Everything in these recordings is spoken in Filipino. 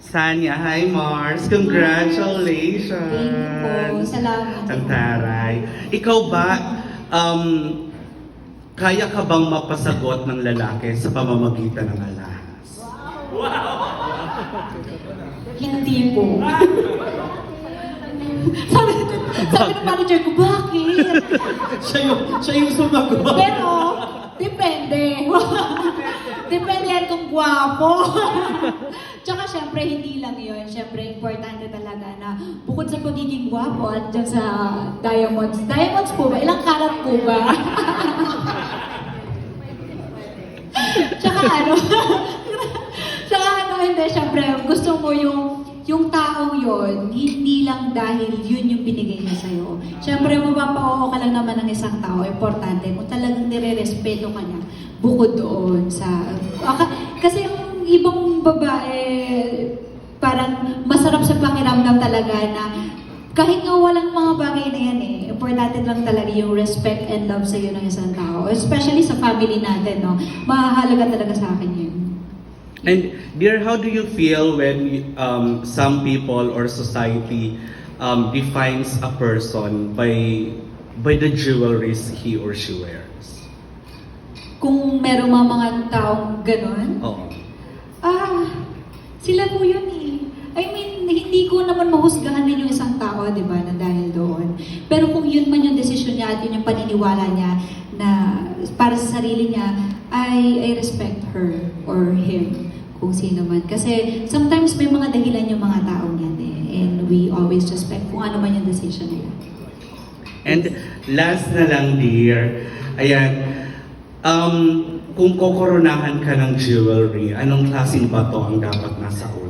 Sanya, hi Mars. Congratulations. Thank you po. Salamat. Ang taray. Ikaw ba, um, kaya ka bang mapasagot ng lalaki sa pamamagitan ng alahas? Hindi po. sabi, sabi ng manager ko, bakit? siya yung, siya yung sumagot. Pero, depende. depende yan kung gwapo. Tsaka syempre, hindi lang yun. Syempre, importante talaga na bukod sa pagiging gwapo at dyan sa diamonds. Diamonds po ba? Ilang karat po ba? Tsaka ano, tsaka ano, hindi, syempre, gusto mo yung yung taong yon hindi lang dahil yun yung binigay niya sa'yo. Siyempre, mapapa-oo ka lang naman ng isang tao. Importante, kung talagang nire-respeto ka niya, bukod doon sa... Kasi yung ibang babae, parang masarap sa pakiramdam talaga na kahit nga walang mga bagay na yan eh, importante lang talaga yung respect and love sa'yo ng isang tao. Especially sa family natin, no? Mahalaga talaga sa akin yun. And dear, how do you feel when um, some people or society um, defines a person by by the jewelries he or she wears? Kung merong mga mga taong ganon, Oo. ah, sila po yun eh. I mean, hindi ko naman mahusgahan din yung isang tao, di ba, na dahil doon. Pero kung yun man yung desisyon niya at yun yung paniniwala niya na para sa sarili niya, I, I respect her or him kung sino man. Kasi sometimes may mga dahilan yung mga taong yan eh. And we always respect kung ano man yung decision nila. And last na lang, dear. Ayan. Um, kung kokoronahan ka ng jewelry, anong klaseng bato ang dapat nasa ulo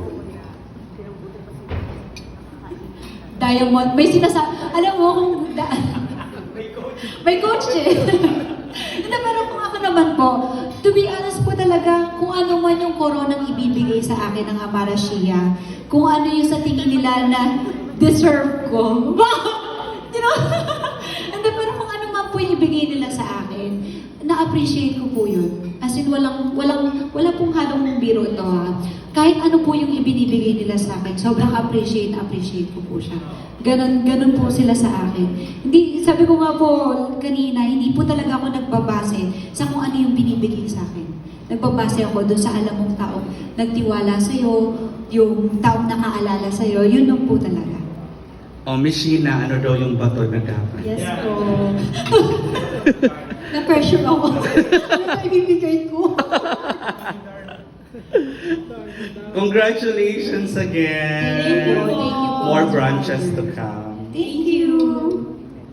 Diamond, may sinasa... Alam mo kung... Da- may coach eh. Hindi, pero kung ako naman po, to be honest po talaga, kung ano man yung koronang ibibigay sa akin ng Amarashiya, kung ano yung sa tingin nila na deserve ko. you know? Hindi, pero kung ano man po yung ibigay nila sa akin, na-appreciate ko po yun. As in, walang, walang, wala pong halong biro ito ha. Kahit ano po yung ibinibigay nila sa akin, sobrang appreciate, appreciate ko po siya. Ganon, ganon po sila sa akin. Hindi, sabi ko nga po kanina, hindi po talaga ako nagbabase sa kung ano yung binibigay sa akin. Nagbabase ako doon sa alam mong taong nagtiwala sa'yo, yung taong nakaalala sa'yo, yun lang po talaga. O, Miss Sheena, ano daw yung bato na dapat? Yes po. Na-pressure ako. ano ba ibibigay ko? Congratulations again! Thank you. Thank you. More branches to come.